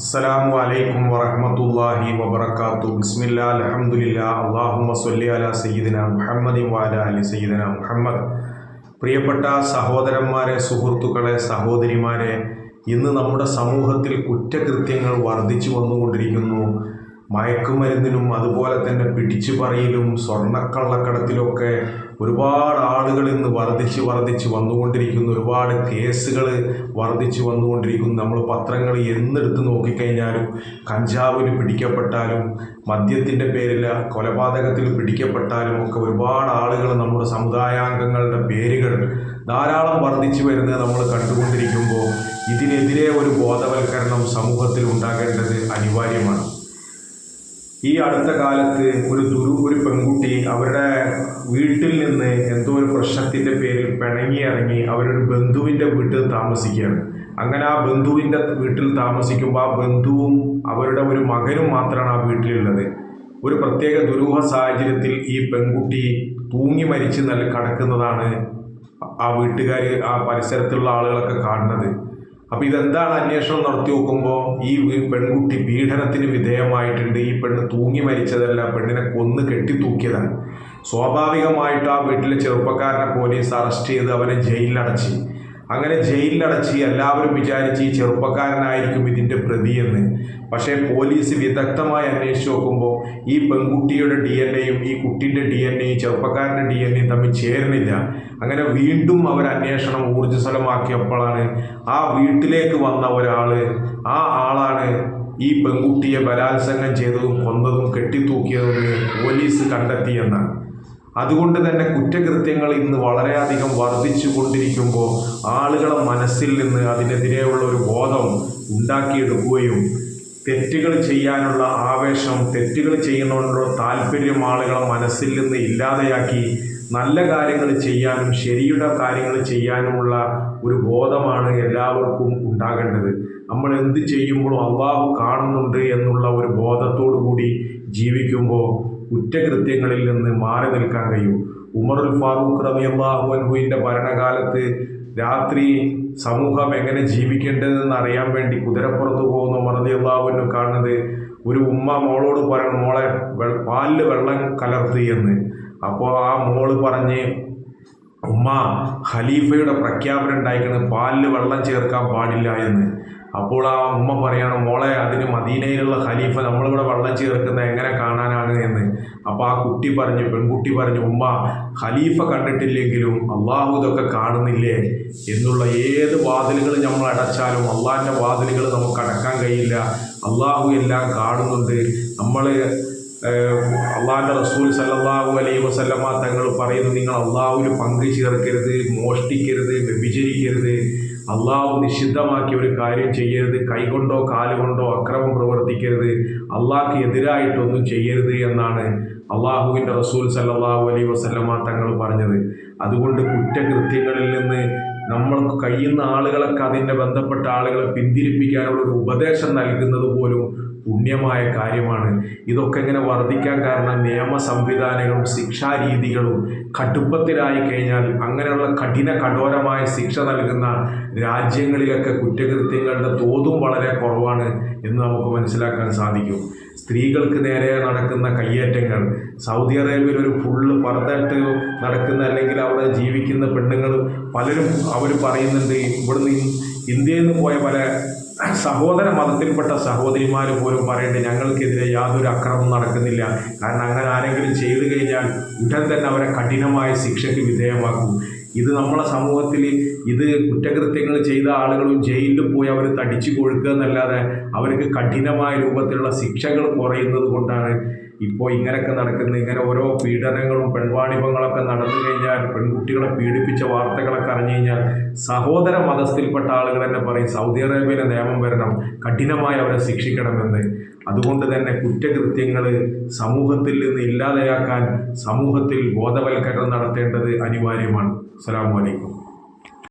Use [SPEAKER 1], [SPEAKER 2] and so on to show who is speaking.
[SPEAKER 1] അസ്സലാമു അലൈക്കും വറഹ്മത്തുള്ളാഹി വബറകാത്തു. ബിസ്മില്ല അൽഹംദുലില്ലാ അല്ലാഹുമ്മ സ്വല്ലി അലാ സയ്യിദിന മുഹമ്മദിൻ വഅലാ അലി സയ്യിദിന മുഹമ്മദ്. പ്രിയപ്പെട്ട സഹോദരന്മാരെ സുഹൃത്തുക്കളെ സഹോദരിമാരെ ഇന്ന് നമ്മുടെ സമൂഹത്തിൽ കുറ്റകൃത്യങ്ങൾ വർദ്ധിച്ചു വന്നുകൊണ്ടിരിക്കുന്നു. മയക്കുമരുന്നിനും അതുപോലെ തന്നെ പിടിച്ചു പറയിലും സ്വർണക്കള്ളക്കടത്തിലൊക്കെ ഒരുപാട് ആളുകൾ ഇന്ന് വർദ്ധിച്ച് വർദ്ധിച്ച് വന്നുകൊണ്ടിരിക്കുന്നു. ഒരുപാട് കേസുകൾ വർദ്ധിച്ച് വന്നുകൊണ്ടിരിക്കുന്നു. നമ്മൾ പത്രങ്ങൾ എന്നെടുത്ത് നോക്കിക്കഴിഞ്ഞാലും കഞ്ചാവിന് പിടിക്കപ്പെട്ടാലും മദ്യത്തിന്റെ പേരിൽ കൊലപാതകത്തിൽ പിടിക്കപ്പെട്ടാലും ഒക്കെ ഒരുപാട് ആളുകൾ നമ്മുടെ സമുദായാംഗങ്ങളുടെ പേരുകൾ ധാരാളം വർദ്ധിച്ചു വരുന്നത് നമ്മൾ കണ്ടുകൊണ്ടിരിക്കുമ്പോൾ ഇതിനെതിരെ ഒരു ബോധവൽക്കരണം സമൂഹത്തിൽ ഉണ്ടാകേണ്ടത് അനിവാര്യമാണ്. ഈ അടുത്ത കാലത്ത് ഒരു ദുരു ഒരു പെൺകുട്ടി അവരുടെ വീട്ടിൽ നിന്ന് എന്തോ ഒരു പ്രശ്നത്തിന്റെ പേരിൽ പിണങ്ങി ഇറങ്ങി അവരൊരു ബന്ധുവിന്റെ വീട്ടിൽ താമസിക്കുകയാണ്. അങ്ങനെ ആ ബന്ധുവിന്റെ വീട്ടിൽ താമസിക്കുമ്പോൾ ആ ബന്ധുവും അവരുടെ ഒരു മകനും മാത്രമാണ് ആ വീട്ടിലുള്ളത്. ഒരു പ്രത്യേക ദുരൂഹ സാഹചര്യത്തിൽ ഈ പെൺകുട്ടി തൂങ്ങി മരിച്ച് നല്ല കിടക്കുന്നതാണ് ആ വീട്ടുകാർ ആ പരിസരത്തുള്ള ആളുകളൊക്കെ കാണുന്നത്. അപ്പോൾ ഇതെന്താണ് അന്വേഷണം നടത്തി നോക്കുമ്പോൾ ഈ പെൺകുട്ടി പീഡനത്തിന് വിധേയമായിട്ടുണ്ട് ഈ പെണ്ണ് തൂങ്ങി മരിച്ചതല്ല പെണ്ണിനെ കൊന്ന് കെട്ടി തൂക്കിയതാണ് സ്വാഭാവികമായിട്ട് ആ വീട്ടിലെ ചെറുപ്പക്കാരനെ പോലീസ് അറസ്റ്റ് ചെയ്ത് അവനെ ജയിലിലടച്ച്. അങ്ങനെ ജയിലിലടച്ച് എല്ലാവരും വിചാരിച്ച് ഈ ചെറുപ്പക്കാരനായിരിക്കും ഇതിന്റെ പ്രതിയെന്ന്. പക്ഷേ പോലീസ് വിദഗ്ധമായി അന്വേഷിച്ച് നോക്കുമ്പോൾ ഈ പെൺകുട്ടിയുടെ ഡി എൻ എയും ഈ കുട്ടിന്റെ ഡി എൻ എയും ചെറുപ്പക്കാരന്റെ ഡി എൻ എയും തമ്മിൽ ചേരുന്നില്ല അങ്ങനെ വീണ്ടും അവർ അന്വേഷണം ഊർജസ്വലമാക്കിയപ്പോഴാണ് ആ വീട്ടിലേക്ക് വന്ന ഒരാൾ ആ ആളാണ് ഈ പെൺകുട്ടിയെ ബലാത്സംഗം ചെയ്തതും കൊന്നതും കെട്ടിത്തൂക്കിയതും പോലീസ് കണ്ടെത്തിയെന്നാണ്. അതുകൊണ്ട് തന്നെ കുറ്റകൃത്യങ്ങൾ ഇന്ന് വളരെയധികം വർദ്ധിച്ചു കൊണ്ടിരിക്കുമ്പോൾ ആളുകളെ മനസ്സിൽ നിന്ന് അതിനെതിരെയുള്ള ഒരു ബോധം ഉണ്ടാക്കിയെടുക്കുകയും തെറ്റുകൾ ചെയ്യാനുള്ള ആവേശം തെറ്റുകൾ ചെയ്യുന്നതിനുള്ള താല്പര്യം ആളുകളെ മനസ്സിൽ നിന്ന് ഇല്ലാതെയാക്കി നല്ല കാര്യങ്ങൾ ചെയ്യാനും ശരിയുടെ കാര്യങ്ങൾ ചെയ്യാനുമുള്ള ഒരു ബോധമാണ് എല്ലാവർക്കും ഉണ്ടാകേണ്ടത്. നമ്മൾ എന്ത് ചെയ്യുമ്പോഴും അള്ളാഹു കാണുന്നുണ്ട് എന്നുള്ള ഒരു ബോധത്തോടു കൂടി ജീവിക്കുമ്പോൾ കുറ്റകൃത്യങ്ങളിൽ നിന്ന് മാറി നിൽക്കാൻ കഴിയൂ. ഉമറുൽ ഫാറൂഖ് റബിയാഹു അൻഹുവിന്റെ ഭരണകാലത്ത് രാത്രി സമൂഹം എങ്ങനെ ജീവിക്കേണ്ടതെന്ന് അറിയാൻ വേണ്ടി കുതിരപ്പുറത്ത് പോകുന്ന അള്ളാഹുവിനു കാണുന്നത് ഒരു ഉമ്മ മോളോട് പറയണം മോളെ പാലിൽ വെള്ളം കലർത്തി എന്ന്. അപ്പോൾ ആ മോൾ പറഞ്ഞ് ഉമ്മ ഖലീഫയുടെ പ്രഖ്യാപനം ഉണ്ടായിരിക്കുന്നത് പാലിൽ വെള്ളം ചേർക്കാൻ പാടില്ല എന്ന്. അപ്പോൾ ആ ഉമ്മ പറയാണ് മോളെ അതിന് മദീനയിലുള്ള ഖലീഫ നമ്മളിവിടെ വെള്ളം ചേർക്കുന്ന എങ്ങനെ കാണാനാണ് എന്ന്. അപ്പോൾ ആ കുട്ടി പറഞ്ഞു പെൺകുട്ടി പറഞ്ഞു ഉമ്മ ഖലീഫ കണ്ടിട്ടില്ലെങ്കിലും അള്ളാഹു ഇതൊക്കെ കാണുന്നില്ലേ? എന്നുള്ള ഏത് വാതിലുകൾ നമ്മൾ അടച്ചാലും അള്ളാഹിന്റെ വാതിലുകൾ നമുക്ക് അടക്കാൻ കഴിയില്ല. അള്ളാഹു എല്ലാം കാണുന്നുണ്ട്. നമ്മൾ അള്ളാഹിന്റെ റസൂൽ സല്ലല്ലാഹു അലൈ വസല്ലമ തങ്ങൾ പറയുന്നത് നിങ്ങൾ അള്ളാഹുവിന് പങ്ക് ചേർക്കരുത് മോഷ്ടിക്കരുത് വ്യഭിചരിക്കരുത്. അള്ളാഹു നിഷിദ്ധമാക്കിയ ഒരു കാര്യം ചെയ്യരുത് കൈകൊണ്ടോ കാലുകൊണ്ടോ അക്രമം പ്രവർത്തിക്കരുത്. അള്ളാഹ്ക്ക് എതിരായിട്ടൊന്നും ചെയ്യരുത് എന്നാണ് അള്ളാഹുവിന്റെ റസൂൽ സല്ലല്ലാഹു അലൈ വസല്ലമ തങ്ങൾ പറഞ്ഞത്. അതുകൊണ്ട് കുറ്റകൃത്യങ്ങളിൽ നിന്ന് നമ്മൾ കഴിയുന്ന ആളുകളൊക്കെ അതിന്റെ ബന്ധപ്പെട്ട ആളുകളെ പിന്തിരിപ്പിക്കാനുള്ള ഒരു ഉപദേശം നൽകുന്നത് പോലും പുണ്യമായ കാര്യമാണ്. ഇതൊക്കെ ഇങ്ങനെ വർദ്ധിക്കാൻ കാരണം നിയമ സംവിധാനങ്ങളും ശിക്ഷാരീതികളും കടുപ്പത്തിലായി കഴിഞ്ഞാൽ അങ്ങനെയുള്ള കഠിന കഠോരമായ ശിക്ഷ നൽകുന്ന രാജ്യങ്ങളിലൊക്കെ കുറ്റകൃത്യങ്ങളുടെ തോതും വളരെ കുറവാണ് എന്ന് നമുക്ക് മനസ്സിലാക്കാൻ സാധിക്കും. സ്ത്രീകൾക്ക് നേരെ നടക്കുന്ന കയ്യേറ്റങ്ങൾ സൗദി അറേബ്യയിൽ ഒരു ഫുള്ള് പർദ്ദയിട്ട് നടക്കുന്ന അല്ലെങ്കിൽ അവിടെ ജീവിക്കുന്ന പെണ്ണുങ്ങൾ പലരും അവർ പറയുന്നുണ്ട് ഇവിടുന്ന് ഇന്ത്യയിൽ നിന്ന് പോയ പല സഹോദര മതത്തിൽപ്പെട്ട സഹോദരിമാർ പോലും പറയുന്നുണ്ട് ഞങ്ങൾക്കെതിരെ യാതൊരു അക്രമം നടക്കുന്നില്ല. കാരണം അങ്ങനെ ആരെങ്കിലും ചെയ്തു കഴിഞ്ഞാൽ ഉടൻ തന്നെ അവരെ കഠിനമായ ശിക്ഷയ്ക്ക് വിധേയമാക്കും. ഇത് നമ്മളെ സമൂഹത്തിൽ ഇത് കുറ്റകൃത്യങ്ങൾ ചെയ്ത ആളുകളും ജയിലിൽ പോയി അവർ തടിച്ചു കൊഴുക്കുക എന്നല്ലാതെ അവർക്ക് കഠിനമായ രൂപത്തിലുള്ള ശിക്ഷകൾ കുറയുന്നത് കൊണ്ടാണ് ഇപ്പോൾ ഇങ്ങനെയൊക്കെ നടക്കുന്നത് ഇങ്ങനെ ഓരോ പീഡനങ്ങളും പെൺവാണിഭങ്ങളൊക്കെ നടന്നു കഴിഞ്ഞാൽ പെൺകുട്ടികളെ പീഡിപ്പിച്ച വാർത്തകളൊക്കെ അറിഞ്ഞു കഴിഞ്ഞാൽ സഹോദര മതസ്ഥിൽപ്പെട്ട ആളുകൾ തന്നെ പറയും സൗദി അറേബ്യയിലെ നിയമം വരണം കഠിനമായി അവരെ ശിക്ഷിക്കണമെന്ന്. അതുകൊണ്ട് തന്നെ കുറ്റകൃത്യങ്ങൾ സമൂഹത്തിൽ നിന്ന് ഇല്ലാതെയാക്കാൻ സമൂഹത്തിൽ ബോധവൽക്കരണം നടത്തേണ്ടത് അനിവാര്യമാണ്. അസ്സലാമു അലൈക്കും.